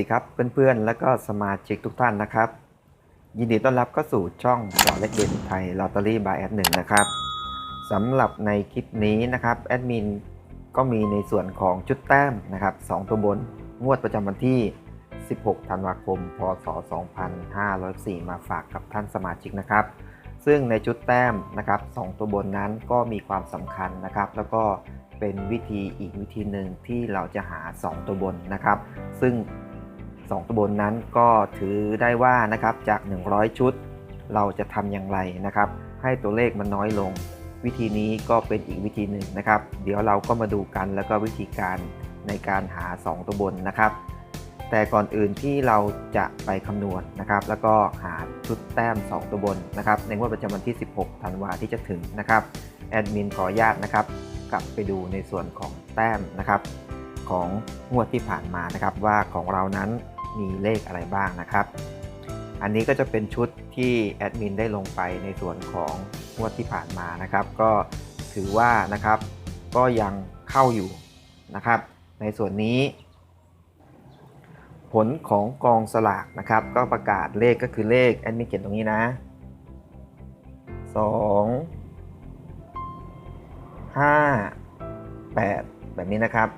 ดีครับเพื่อนๆ และก็สมาชิกทุกท่านนะครับ ยินดีต้อนรับเข้าสู่ช่องสอเลขเด่นไทยลอตเตอรี่บายแอดหนึ่งนะครับสำหรับในคลิปนี้นะครับแอดมินก็มีในส่วนของชุดแต้มนะครับ2ตัวบนงวดประจำวันที่ 16 ธันวาคม พศ 2504 มาฝากกับท่านสมาชิกนะครับ ซึ่งในชุดแต้มนะครับสองตัวบนนั้นก็มีความสำคัญนะครับ แล้วก็เป็นวิธีอีกวิธีหนึ่งที่เราจะหา 2 ตัวบนนะครับ ซึ่ง 2ตัวบนนั้นก็ถือได้ว่านะครับจาก 100 ชุด เราจะทำอย่างไรนะครับ ให้ตัวเลขมันน้อยลง วิธีนี้ก็เป็นอีกวิธีหนึ่งนะครับ เดี๋ยวเราก็มาดูกันแล้วก็วิธีการในการหา 2ตัวบนนะครับ แต่ก่อนอื่นที่เราจะไปคำนวณนะครับ แล้วก็หาชุดแต้ม 2ตัวบนนะครับ ในงวดประจำวันที่ 16 ธันวาที่จะถึงนะครับแอดมินขออนุญาตนะครับ กลับไปดูในส่วนของแต้มนะครับของงวดที่ผ่านมานะครับว่าของเรานั้น มีเลขอะไรบ้างนะครับ อันนี้ก็จะเป็นชุดที่แอดมินได้ลงไปในส่วนของงวดที่ผ่านมานะครับ ก็ถือว่านะครับก็ยังเข้าอยู่นะครับ ในส่วนนี้ ผลของกองสลากนะครับ ก็ประกาศเลขก็คือเลขแอดมินเขียนตรงนี้นะ 2 5 8 แบบนี้นะครับ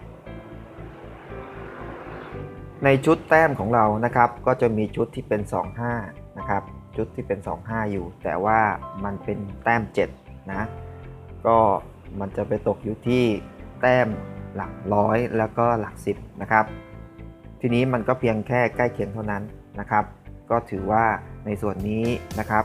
ในชุดแต้มของเรานะครับ ก็จะมีชุดที่เป็น 25 นะครับ ชุดที่เป็น 25 อยู่ แต่ว่ามันเป็นแต้ม 7 นะ ก็มันจะไปตกอยู่ที่แต้มหลักร้อยแล้วก็หลัก 10 นะครับ ทีนี้มันก็เพียงแค่ใกล้เคียงเท่านั้นนะครับ ก็ถือว่าในส่วนนี้นะครับ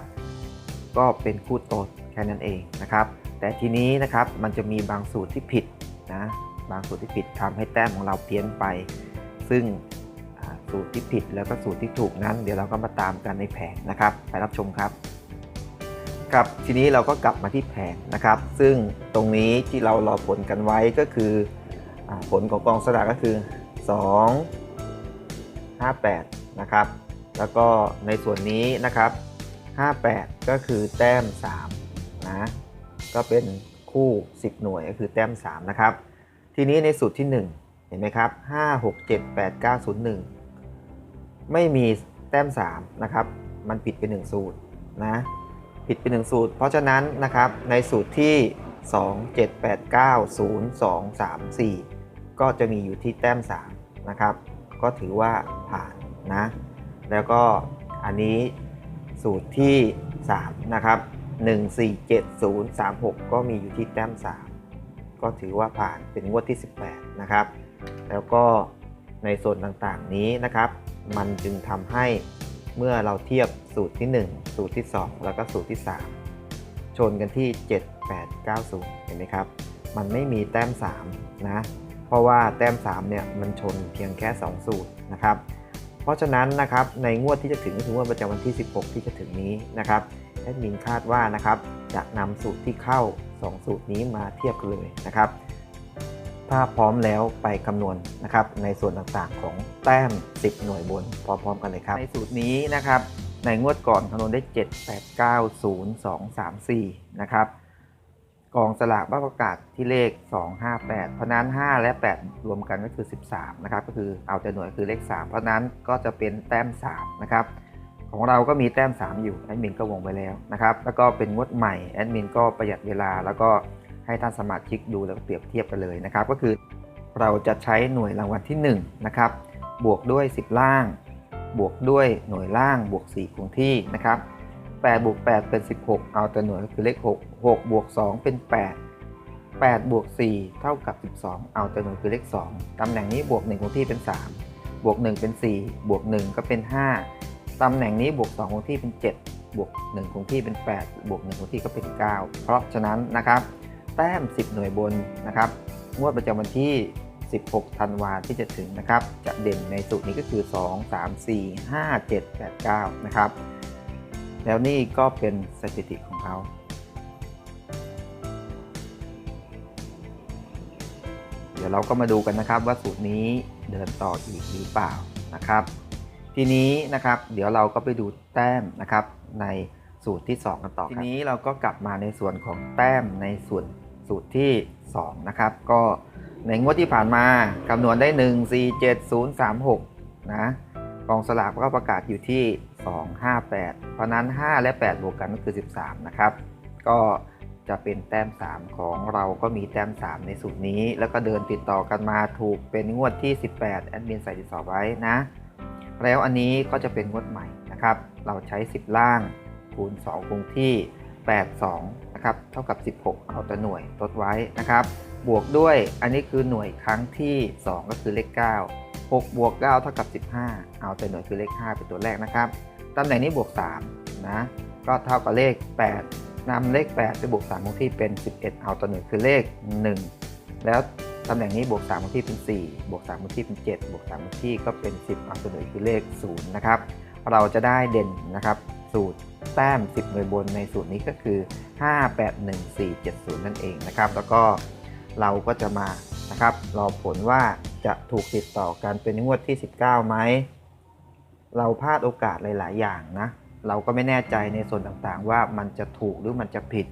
ก็เป็นคู่โตดแค่นั้นเองนะครับ แต่ทีนี้นะครับมันจะมีบางสูตรที่ผิดนะบางสูตรที่ผิดทำให้แต้มของเราเพี้ยนไป ซึ่ง สูตรที่ผิดแล้วก็สูตรที่ถูกนั้น เดี๋ยวเราก็มาตามกันในแผงนะครับ ไปรับชมครับครับทีนี้เราก็กลับมาที่แผงนะครับ ซึ่งตรงนี้ที่เรารอผลกันไว้ก็คืออผลของกองสลากก็คือ 2 58 นะครับ แล้วก็ในส่วนนี้นะครับ 58 ก็คือแต้ม3นะก็เป็นคู่ 10 หน่วยก็คือแต้ม 3 นะครับ ทีนี้ในสูตรที่ 1 เห็นไหมครับ 5 6 7 8 9 0 1 ไม่มีแต้ม3นะครับ มันผิดไป1สูตรนะผิดไป1สูตร เพราะฉะนั้นนะครับในสูตรที่ 2 7 8 9 0 2 3 4 ก็จะมีอยู่ที่แต้ม3นะครับ ก็ถือว่าผ่านนะ แล้วก็อันนี้สูตรที่ 3 นะครับ 147036 ก็มีอยู่ที่แต้ม 3 ก็ถือว่าผ่านเป็นงวดที่ 18 นะครับ แล้วก็ ในส่วนต่างๆนี้นะครับ มันจึงทำให้เมื่อเราเทียบสูตรที่ 1 สูตรที่ 2 แล้วก็สูตรที่ 3 ชนกันที่ 7890 เห็นไหมครับ มันไม่มีแต้ม 3 นะ เพราะว่าแต้ม 3 เนี่ยมันชนเพียงแค่ 2 สูตรนะครับ เพราะฉะนั้นนะครับในงวดที่จะถึงก็คืองวดประจำวันที่ 16 ที่จะถึงนี้นะครับแอดมินคาดว่านะครับจะนำสูตรที่เข้า 2 สูตรนี้มาเทียบกันเลยนะครับ ถ้าพร้อมแล้วไปคำนวณนะครับในส่วนต่างๆของแต้ม 10 หน่วยบนพร้อมๆกันเลยครับ ในสูตรนี้นะครับในงวดก่อนคำนวณได้ 7 8 9 0 2 3 4 นะครับกองสลากบ้าประกาศที่เลข 258 เพราะนั้น 5 และ 8 รวมกันก็คือ 13 นะครับ ก็คือเอาแต่หน่วยคือเลข 3 เพราะนั้นก็จะเป็นแต้ม 3 นะครับ ของเราก็มีแต้ม 3 อยู่ แอดมินก็วงไปแล้วนะครับ แล้วก็เป็นงวดใหม่ แอดมินก็ประหยัดเวลาแล้วก็ ให้ท่านสมาชิกดูแล้วเปรียบเทียบกันเลยนะครับ ก็คือเราจะใช้หน่วยรางวัลที่1นะครับบวกด้วย 10 ล่าง บวกด้วยหน่วยล่างบวก 4 คงที่นะครับ8บวก8เป็น 16 เอาแต่หน่วยคือเลข 6 6บวก2เป็น 8 8บวก4เท่ากับ 12 เอาแต่หน่วยคือเลข 2 ตำแหน่งนี้บวก1คงที่เป็น 3 บวก 1 เป็น 4 บวก 1 ก็เป็น 5 ตำแหน่งนี้บวก 2 คงที่เป็น 7 บวก 1 คงที่เป็น 8 บวก 1 คงที่ก็เป็น 9 เพราะฉะนั้นนะครับ แต้ม 10 หน่วยบนนะครับงวดประจำวันที่ 16 ธันวาที่จะถึงนะครับ จะเด่นในสูตรนี้ก็คือ 2 3 4 5 7 8 9 นะครับ แล้วนี่ก็เป็นสถิติของเขาเดี๋ยวเราก็มาดูกันนะครับว่าสูตรนี้เดินต่ออีกหรือเปล่านะครับ ทีนี้นะครับเดี๋ยวเราก็ไปดูแต้มนะครับในสูตรที่ 2 กันต่อทีนี้เราก็กลับมาในส่วนของแต้มในส่วน สูตรที่ 2 นะครับ ก็ในงวดที่ผ่านมาคำนวณได้ 1 4 7 0 3 6 นะกองสลากก็ประกาศอยู่ที่ 258 เพราะนั้น 5 และ 8 บวกกันก็คือ 13 นะครับ ก็จะเป็นแต้ม 3 ของเราก็มีแต้ม 3 ในสูตรนี้ แล้วก็เดินติดต่อกันมาถูกเป็นงวดที่ 18 แอดมินใส่ติดต่อไว้นะ แล้วอันนี้ก็จะเป็นงวดใหม่นะครับ เราใช้ 10 ล่างคูณ 2 คงที่ 82 นะครับเท่ากับ 16 เอาตัวหน่วยลดไว้นะครับ บวกด้วยอันนี้คือหน่วยครั้งที่ 2 ก็คือเลข 9 6 บวก 9 เท่ากับ 15 เอาแต่หน่วยคือเลข 5 เป็นตัวแรกนะครับตำแหน่งนี้บวก 3 นะ ก็เท่ากับเลข 8นำเลข 8 ไปบวก3คงที่เป็น 11 เอาตัวหน่วยคือเลข 1 แล้วตำแหน่งนี้บวก3คงที่เป็น 4 บวก3คงที่เป็น 7 บวก3คงที่ก็เป็น 10 เอาตัวหน่วยคือเลข 0 นะครับ เราจะได้เด่นนะครับสูตร แต้ม 10 หน่วยบนในสูตรนี้ก็คือ 581470 นั่นเองนะครับ แล้วก็เราก็จะมานะครับรอผลว่าจะถูกติดต่อกันเป็นงวดที่ 19ไหมเราพลาดโอกาสหลาย ๆ อย่างนะ เราก็ไม่แน่ใจในส่วนต่างๆ ว่ามันจะถูกหรือมันจะผิด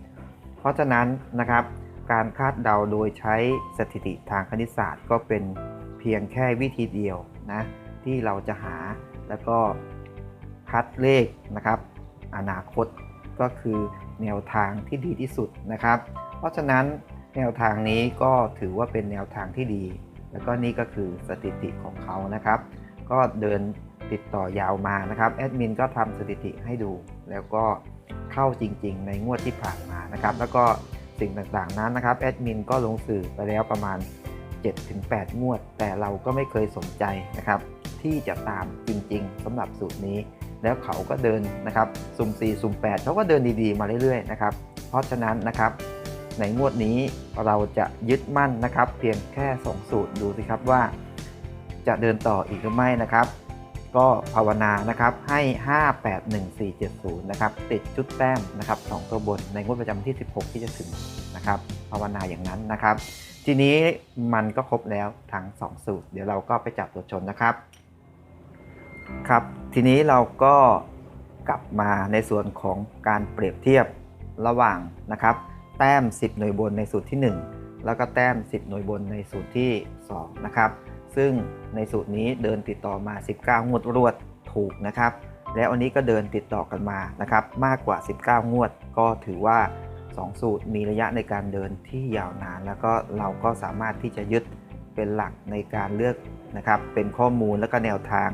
เพราะฉะนั้นนะครับ การคาดเดาโดยใช้สถิติทางคณิตศาสตร์ ก็เป็นเพียงแค่วิธีเดียวนะที่เราจะหาแล้วก็คัดเลขนะครับ อนาคตก็คือแนวทางที่ดีที่สุดนะครับ เพราะฉะนั้นแนวทางนี้ก็ถือว่าเป็นแนวทางที่ดี แล้วก็นี่ก็คือสถิติของเขานะครับ ก็เดินติดต่อยาวมานะครับแอดมินก็ทำสถิติให้ดู แล้วก็เข้าจริง ๆ ในงวดที่ผ่านมานะครับ แล้วก็สิ่งต่างๆนั้นนะครับแอดมินก็ลงสื่อไปแล้วประมาณ 7-8 งวด แต่เราก็ไม่เคยสนใจนะครับ ที่จะตามจริง ๆสำหรับสูตรนี้ แล้วเขาก็เดินนะครับสุ่ม4สุ่ม8เขาก็เดินดีๆ มาเรื่อยๆนะครับเพราะฉะนั้นนะครับ ในงวดนี้เราจะยึดมั่นนะครับ เพียงแค่ 2 สูตรดูสิครับว่า จะเดินต่ออีกหรือไม่นะครับ ก็ภาวนานะครับให้ 581470 นะครับ ติดจุดแต้มนะครับ 2 ตัวบนในงวดประจำที่ 16 ที่จะถึงนะครับ ภาวนาอย่างนั้นนะครับ ทีนี้มันก็ครบแล้วทั้ง 2 สูตร เดี๋ยวเราก็ไปจับตัวชนนะครับ ครับ ทีนี้เราก็กลับมาในส่วนของการเปรียบเทียบระหว่างนะครับ แต้ม 10 หน่วยบนในสูตรที่ 1 แล้วก็แต้ม 10 หน่วยบนในสูตรที่ 2 นะครับ ซึ่งในสูตรนี้เดินติดต่อมา 19 งวดรวดถูกนะครับ แล้วอันนี้ก็เดินติดต่อกันมานะครับ มากกว่า 19 งวด ก็ถือว่า 2 สูตรมีระยะในการเดินที่ยาวนาน แล้วก็เราก็สามารถที่จะยึดเป็นหลักในการเลือกนะครับ เป็นข้อมูลแล้วก็แนวทาง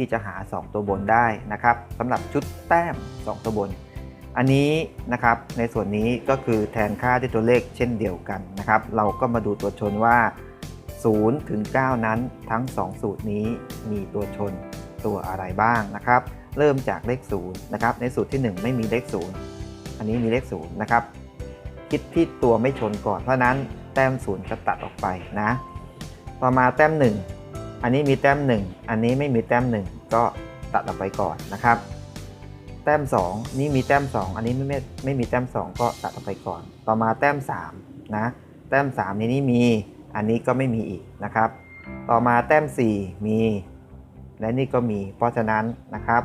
ที่จะหา 2 ตัวบนได้นะครับสำหรับชุดแต้ม 2 ตัวบน อันนี้นะครับในส่วนนี้ก็คือแทนค่าด้วยตัวเลขเช่นเดียวกันนะครับ เราก็มาดูตัวชนว่า 0 ถึง 9 นั้นทั้ง 2 สูตรนี้มีตัวชนตัวอะไรบ้างนะครับ เริ่มจากเลข0นะครับในสูตรที่ 1 ไม่มีเลข 0 อันนี้มีเลข0นะครับคิดที่ตัวไม่ชนก่อนเพราะนั้นแต้ม0จะตัดออกไปนะ ต่อมาแต้ม 1 อันนี้มีแต้ม 1 อันนี้ไม่มีแต้ม1 ก็ตัดออกไปก่อนนะครับ แต้ม 2 นี่มีแต้ม 2 อันนี้ไม่ไม่ไม่มีแต้ม 2 ก็ตัดออกไปก่อน ต่อมาแต้ม3นะแต้ม 3 นี้นี่มีอันนี้ก็ไม่มีอีกนะครับ ต่อมาแต้ม 4 มี และนี่ก็มี เพราะฉะนั้นนะครับ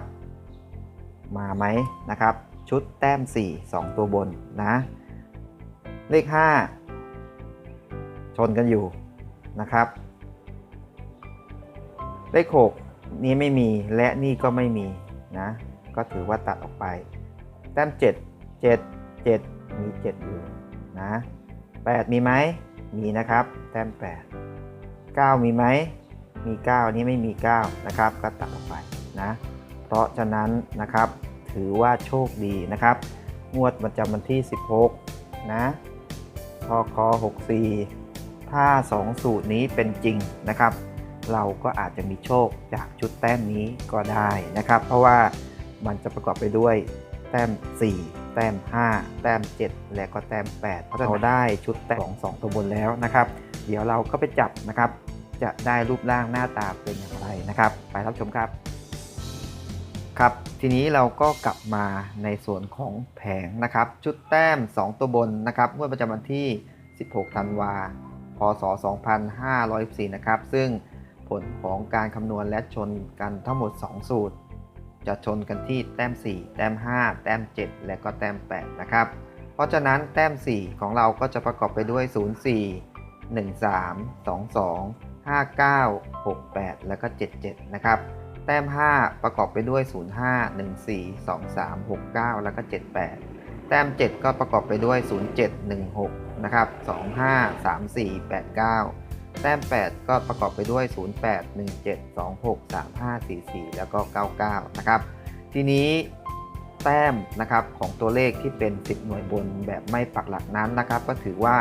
มาไหมนะครับ ชุดแต้ม 4 2 ตัวบนนะ เลข 5 ชนกันอยู่นะครับ เลข 6 นี้ไม่มีและนี่ก็ไม่มีนะ ก็ถือว่าตัดออกไป แต้ม 7 7 7 มี 7 อยู่นะ 8 มีไหมมีนะครับ แต้ม 8 9 มีไหมมี 9 นี้ไม่มี 9 นะครับ ก็ตัดออกไปนะ เพราะฉะนั้นนะครับถือว่าโชคดีนะครับ งวดประจำวันที่ 16 นะพค64 ถ้า 2 สูตรนี้เป็นจริงนะครับ เราก็อาจจะมีโชคจากชุดแต้มนี้ก็ได้นะครับ เพราะว่ามันจะประกอบไปด้วยแต้ม 4 แต้ม 5 แต้ม 7 และก็แต้ม 8 เพราะเราได้ชุดแต้มของ2ตัวบนแล้วนะครับ เดี๋ยวเราก็ไปจับนะครับ จะได้รูปร่างหน้าตาเป็นอย่างไรนะครับ ไปรับชมครับครับทีนี้เราก็กลับมาในส่วนของแผงนะครับ ชุดแต้ม 2 ตัวบนนะครับงวดประจำวันที่ 16 ธันวาพศ 2514 นะครับ ซึ่ง ผลของการคำนวณและชนกันทั้งหมด 2 สูตร จะชนกันที่แต้ม 4 แต้ม 5 แต้ม 7 และก็แต้ม 8 นะครับ เพราะฉะนั้นแต้ม 4 ของเราก็จะประกอบไปด้วย 0 4 1 3 2 2 59 68 แล้วก็ 77 นะครับ แต้ม 5 ประกอบไปด้วย 05 14 23 69 แล้วก็ 78 แต้ม 7 ก็ประกอบไปด้วย 07 16 นะครับ 25 34 89 ต้ม 8 ก็ประกอบไปด้วย 08 17 26 35 44 แล้วก็ 99 นะครับ ทีนี้แต้มนะครับของตัวเลขที่เป็น 10 หน่วยบนแบบไม่ปักหลักนั้นนะครับ ก็ถือว่า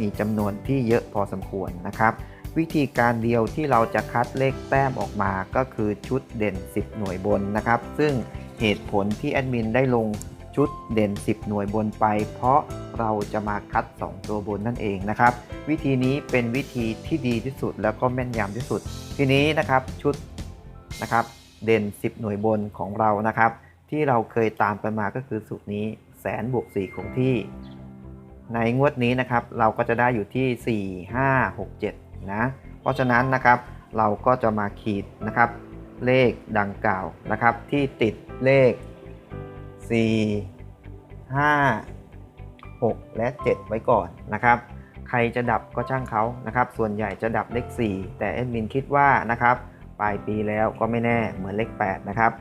มีจำนวนที่เยอะพอสมควรนะครับ วิธีการเดียวที่เราจะคัดเลขแต้มออกมาก็คือชุดเด่น 10 หน่วยบนนะครับ ซึ่งเหตุผลที่แอดมินได้ลง ชุดเด่น 10 หน่วยบนไป เพราะเราจะมาคัด 2 ตัวบนนั่นเองนะครับ วิธีนี้เป็นวิธีที่ดีที่สุดแล้วก็แม่นยำที่สุด ทีนี้นะครับชุดนะครับเด่น 10 หน่วยบนของเรานะครับ ที่เราเคยตามกันมาก็คือสูตรนี้แสนบวก4คงที่ ในงวดนี้นะครับเราก็จะได้อยู่ที่ 4 5 6 7 นะ เพราะฉะนั้นนะครับเราก็จะมาขีดนะครับเลขดังกล่าวนะครับที่ติดเลข 4 5 6 และ 7 ไว้ก่อนนะครับ ใครจะดับก็ช่างเขานะครับ ส่วนใหญ่จะดับเลข 4 แต่แอดมินคิดว่านะครับปลายปีแล้วก็ไม่แน่เหมือนเลข 8 นะครับ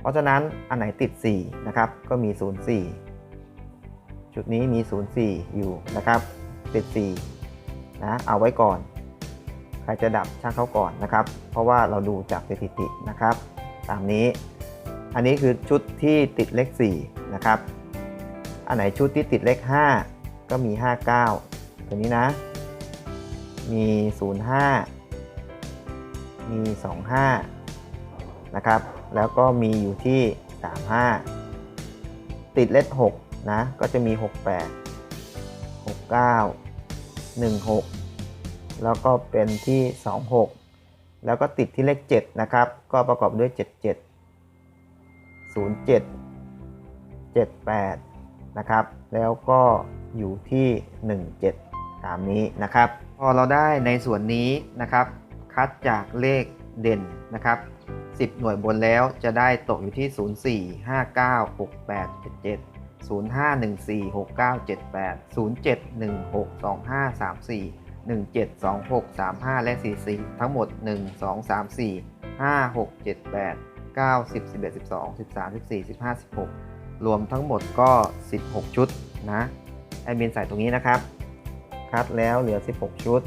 เพราะฉะนั้นอันไหนติด 4 นะครับ ก็มี 04 จุดนี้มี 04 อยู่นะครับ ติด 4 นะ เอาไว้ก่อน ใครจะดับช่างเขาก่อนนะครับ เพราะว่าเราดูจากสถิตินะครับ ตามนี้ อันนี้คือชุดที่ติดเลข4นะครับ อันไหนชุดที่ติดเลข 5 ก็มี 59 ตัวนี้นะ มี 05 มี 25 นะครับ แล้วก็มีอยู่ที่ 35 ติดเลข6นะ ก็จะมี 68 69 16 แล้วก็เป็นที่ 26 แล้วก็ติดที่เลข 7 นะครับ ก็ประกอบด้วย 77 07 78 นะครับ แล้วก็อยู่ที่ 17 ตามนี้นะครับ พอเราได้ในส่วนนี้นะครับ คัดจากเลขเด่นนะครับ 10 หน่วยบนแล้วจะได้ตกอยู่ที่ 04 59 68 77 05 14 69 78 07 16 25 34 17 26 35 และ44 ทั้งหมด 1 2 3 4 5 6 7 8 9 10 11 12 13 14 15 16 รวมทั้งหมดก็ 16 ชุดนะแอดมินใส่ตรงนี้นะครับ คัดแล้วเหลือ 16 ชุด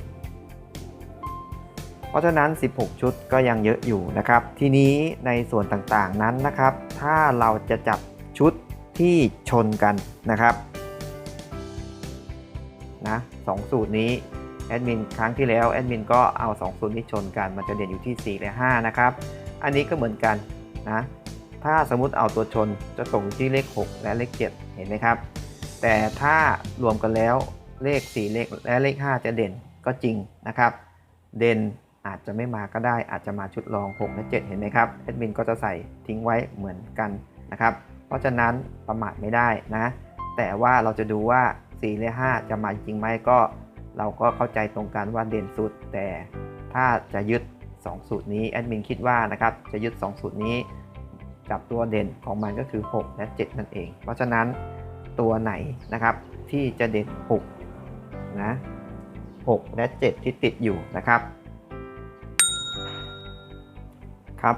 เพราะฉะนั้น 16 ชุดก็ยังเยอะอยู่นะครับ ทีนี้ในส่วนต่างๆนั้นนะครับ ถ้าเราจะจับชุดที่ชนกันนะครับนะสองสูตรนี้แอดมินครั้งที่แล้วแอดมินก็เอา2สูตรนี้ชนกัน มันจะเด่นอยู่ที่ 4 และ 5 นะครับ อันนี้ก็เหมือนกัน นะถ้าสมมุติเอาตัวชนจะตกอยู่ที่เลข 6 และเลข 7 เห็นไหมครับ แต่ถ้ารวมกันแล้วเลข 4 เลขและเลข 5 จะเด่นก็จริงนะครับ เด่นอาจจะไม่มาก็ได้อาจจะมาชุดรอง 6 และ 7 เห็นไหมครับแอดมินก็จะใส่ทิ้งไว้เหมือนกันนะครับ เพราะฉะนั้นประมาทไม่ได้นะ แต่ว่าเราจะดูว่า 4 และ 5 จะมาจริงไหมก็ เราก็เข้าใจตรงกันว่าเด่นสุด แต่ถ้าจะยึด 2 สูตรนี้แอดมินคิดว่านะครับจะยึด 2 สูตรนี้ กับตัวเด่นของมันก็คือ 6 และ 7 นั่นเอง เพราะฉะนั้นตัวไหนนะครับที่จะเด่น6นะ6และ 7 ที่ติดอยู่นะครับครับ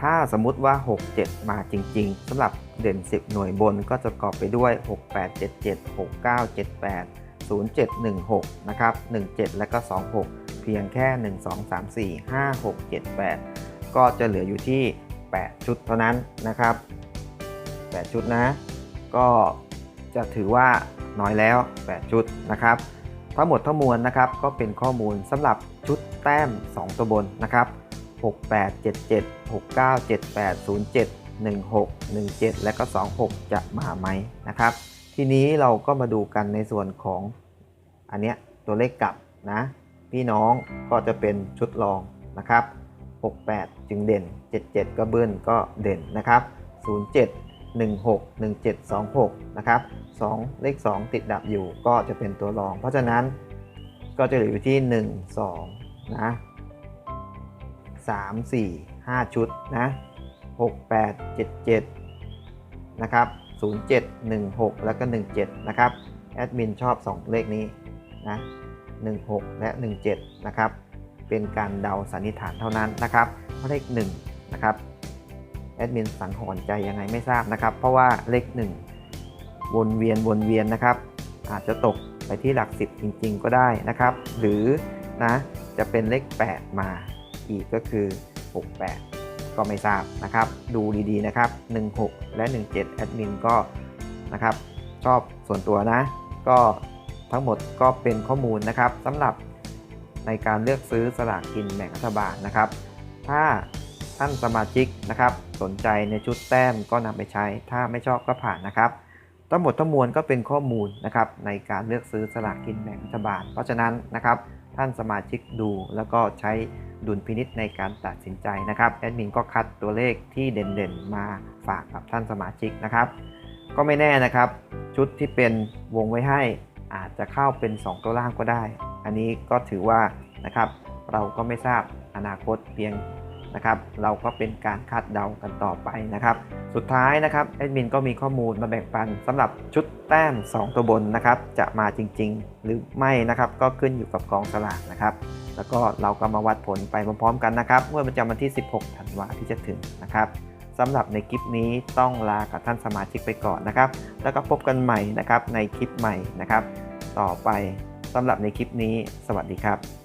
ถ้าสมมุติว่า 6 7 มาจริง ๆสำหรับเด่น 10 หน่วยบนก็จะประกอบไปด้วย 6 8 7 7 6 9 7 8 0 7 1 6 นะครับ 17 และก็ 26 เพียงแค่ 1 2 3 4 5 6 7 8 ก็จะเหลืออยู่ที่ 8 ชุดเท่านั้นนะครับ 8 ชุดนะ ก็จะถือว่าน้อยแล้ว 8 ชุดนะครับ ทั้งหมดทั้งมวลนะครับ ก็เป็นข้อมูลสำหรับชุดแต้ม 2 ตัวบนนะครับ 68 77 69 78 07 16 17 และก็ 26 จะมาไหมนะครับ ทีนี้เราก็มาดูกันในส่วนของอันเนี้ยตัวเลขกลับนะ พี่น้องก็จะเป็นชุดรองนะครับ 68 จึงเด่น 77 ก็เบิ้ลก็เด่นนะครับ 07 16 17 26 นะครับ 2 เลข 2 ติดดับอยู่ก็จะเป็นตัวรอง เพราะฉะนั้นก็จะเหลืออยู่ที่ 1 2 นะ 3 4 5 ชุดนะ 6 8 7 7 นะครับ 07 16 แล้วก็ 17 นะครับ แอดมินชอบ 2 เลขนี้นะ 16 และ 17 นะครับ เป็นการเดาสันนิษฐานเท่านั้นนะครับเพราะเลข1นะครับแอดมินสังหรณ์ใจยังไงไม่ทราบนะครับ เพราะว่าเลข 1 วนเวียนวนเวียนนะครับ อาจจะตกไปที่หลัก 10 จริง ๆ ก็ได้นะครับ หรือนะจะเป็นเลข 8 มาอีกก็คือ 68 ก็ไม่ทราบนะครับ ดูดีๆนะครับ 16 และ 17 แอดมินก็นะครับชอบส่วนตัวนะ ก็ ทั้งหมดก็เป็นข้อมูลนะครับสำหรับในการเลือกซื้อสลากกินแบ่งรัฐบาลนะครับ ถ้าท่านสมาชิกนะครับ สนใจในชุดแต้มก็นำไปใช้ ถ้าไม่ชอบก็ผ่านนะครับทั้งหมดทั้งมวลก็เป็นข้อมูลนะครับในการเลือกซื้อสลากกินแบ่งรัฐบาล เพราะฉะนั้นนะครับ ท่านสมาชิกดูแล้วก็ใช้ดุลพินิษในการตัดสินใจนะครับแอดมินก็คัดตัวเลขที่เด่นๆ มาฝากกับท่านสมาชิกนะครับ ก็ไม่แน่นะครับ ชุดที่เป็นวงไว้ให้ อาจจะเข้าเป็น 2 ตัวล่างก็ได้ อันนี้ก็ถือว่านะครับเราก็ไม่ทราบอนาคตเพียงนะครับ เราก็เป็นการคาดเดากันต่อไปนะครับ สุดท้ายนะครับแอดมินก็มีข้อมูลมาแบ่งปันสำหรับชุดแต้ม 2 ตัวบนนะครับ จะมาจริง ๆ หรือไม่นะครับก็ขึ้นอยู่กับกองสลากนะครับ แล้วก็เราก็มาวัดผลไปพร้อมๆกันนะครับ เมื่อประจำวันที่ 16 ธันวาที่จะถึงนะครับ สำหรับในคลิปนี้ต้องลากับท่านสมาชิกไปก่อนนะครับ แล้วก็พบกันใหม่นะครับในคลิปใหม่นะครับ ต่อไปสำหรับในคลิปนี้ สวัสดีครับ